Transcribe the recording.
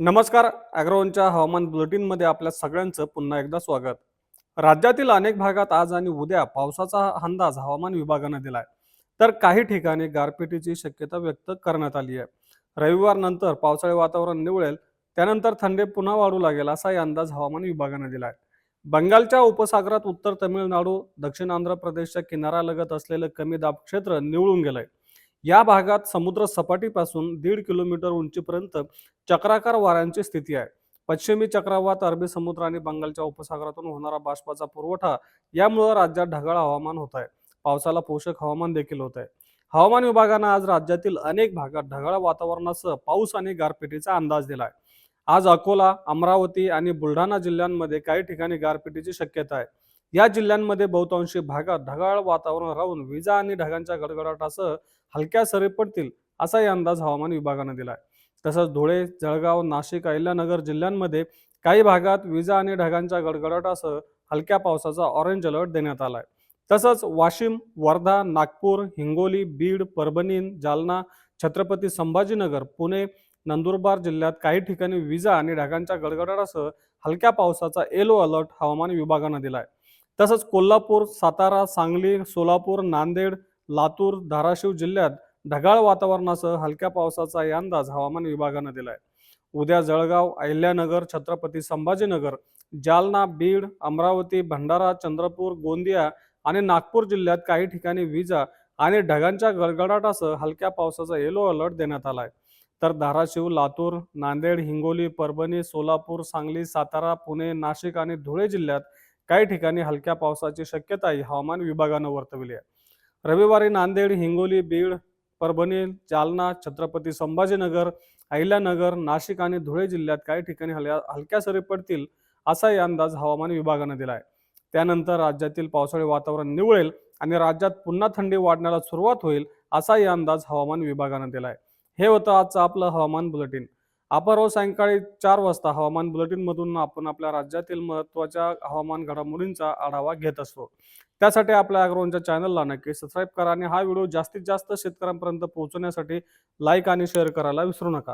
नमस्कार अॅग्रोवनच्या हवामान बुलेटिनमध्ये आपल्या सगळ्यांचं पुन्हा एकदा स्वागत. राज्यातील अनेक भागात आज आणि उद्या पावसाचा अंदाज हवामान विभागानं दिलाय. तर काही ठिकाणी गारपिटीची शक्यता व्यक्त करण्यात आली आहे. रविवार नंतर पावसाळी वातावरण निवळेल त्यानंतर थंडी पुन्हा वाढू लागेल असाही अंदाज हवामान विभागानं दिलाय. बंगालच्या उपसागरात उत्तर तमिळनाडू दक्षिण आंध्र प्रदेशच्या किनाऱ्यालगत असलेलं कमी दाब क्षेत्र निवळून गेलंय. या भागात समुद्र सपाटीपासून दीड किलोमीटर उंचीपर्यंत चक्राकार वाऱ्यांची स्थिती आहे. पश्चिमी चक्रवात अरबी समुद्र आणि बंगालच्या उपसागरातून होणारा बाष्पाचा पुरवठा यामुळे राज्यात ढगाळ हवामान होत आहे. पावसाला पोषक हवामान देखील होत आहे. हवामान विभागानं आज राज्यातील अनेक भागात ढगाळ वातावरणासह पाऊस आणि गारपिटीचा अंदाज दिलाय. आज अकोला अमरावती आणि बुलढाणा जिल्ह्यांमध्ये काही ठिकाणी गारपिटीची शक्यता आहे. या जिल्ह्यांमध्ये बहुतांशी भागात ढगाळ वातावरण राहून विजा आणि ढगांच्या गडगडाटासह हलक्या सरी पडतील असाही अंदाज हवामान विभागानं दिलाय. तसंच धुळे जळगाव नाशिक अहिल्यानगर जिल्ह्यांमध्ये काही भागात विजा आणि ढगांच्या गडगडाटासह हलक्या पावसाचा ऑरेंज अलर्ट देण्यात आलाय. तसंच वाशिम वर्धा नागपूर हिंगोली बीड परभणी जालना छत्रपती संभाजीनगर पुणे नंदुरबार जिल्ह्यात काही ठिकाणी विजा आणि ढगांच्या गडगडाटासह हलक्या पावसाचा येलो अलर्ट हवामान विभागानं दिलाय. तसंच कोल्हापूर सातारा सांगली सोलापूर नांदेड लातूर धाराशिव जिल्ह्यात ढगाळ वातावरणासह हलक्या पावसाचा अंदाज हवामान विभागानं दिलाय. उद्या जळगाव अहिल्यानगर छत्रपती संभाजीनगर जालना बीड अमरावती भंडारा चंद्रपूर गोंदिया आणि नागपूर जिल्ह्यात काही ठिकाणी विजा आणि ढगांच्या गडगडाटासह हलक्या पावसाचा येलो अलर्ट देण्यात आलाय. तर धाराशिव लातूर नांदेड हिंगोली परभणी सोलापूर सांगली सातारा पुणे नाशिक आणि धुळे जिल्ह्यात काही ठिकाणी हलक्या पावसाची शक्यताही हवामान विभागानं वर्तवली आहे. रविवारी नांदेड हिंगोली बीड परभणी जालना छत्रपती संभाजीनगर अहिल्यानगर नाशिक आणि धुळे जिल्ह्यात काही ठिकाणी हल्या हलक्या सरी पडतील असाही अंदाज हवामान विभागानं दिला आहे. त्यानंतर राज्यातील पावसाळी वातावरण निवळेल आणि राज्यात पुन्हा थंडी वाढण्याला सुरुवात होईल असाही अंदाज हवामान विभागानं दिला आहे. हे होतं आजचं आपलं हवामान बुलेटिन. आपण रोज हो, सायंकाळी चार वाजता हवामान बुलेटिनमधून आपण आपल्या राज्यातील महत्त्वाच्या हवामान घडामोडींचा आढावा घेत असतो. त्यासाठी आपल्या अॅग्रोनच्या चॅनलला नक्की सबस्क्राईब करा आणि हा व्हिडिओ जास्तीत जास्त शेतकऱ्यांपर्यंत पोहोचवण्यासाठी लाईक आणि शेअर करायला विसरू नका.